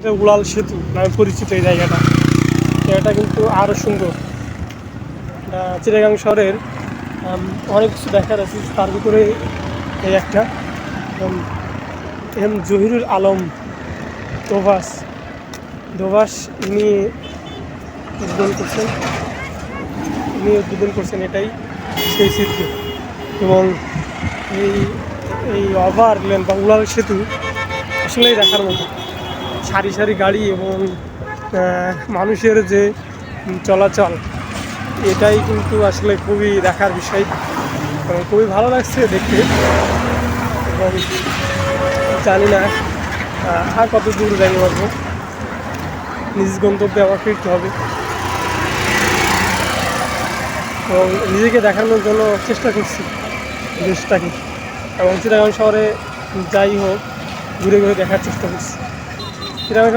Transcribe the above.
এটা উড়াল সেতু, নামে পরিচিত এই জায়গাটা। জায়গাটা কিন্তু আরও সুন্দর। চিটাগাং শহরের অনেক কিছু দেখার আছে, তার ভিতরে এই একটা এম জহিরুল আলম দোভাস দোভাস ইনি উদ্বোধন করছেন। ইনি উদ্বোধন করছেন এটাই, সেই সেতু। এবং এই এই ওভার লেন বা উড়াল সেতু আসলেই দেখার মতো। সারি সারি গাড়ি এবং মানুষের যে চলাচল, এটাই কিন্তু আসলে খুবই দেখার বিষয়। এবং খুবই ভালো লাগছে দেখতে। এবং জানি না আর কত দূর যাইতে পারব। নিজ গন্তব্যে আবার ফিরতে হবে। এবং নিজেকে দেখানোর জন্য চেষ্টা করছি দেশটাকে। এবং চিটাগাং শহরে যাই হোক, ঘুরে ঘুরে দেখার চেষ্টা করছি। চিটাগাং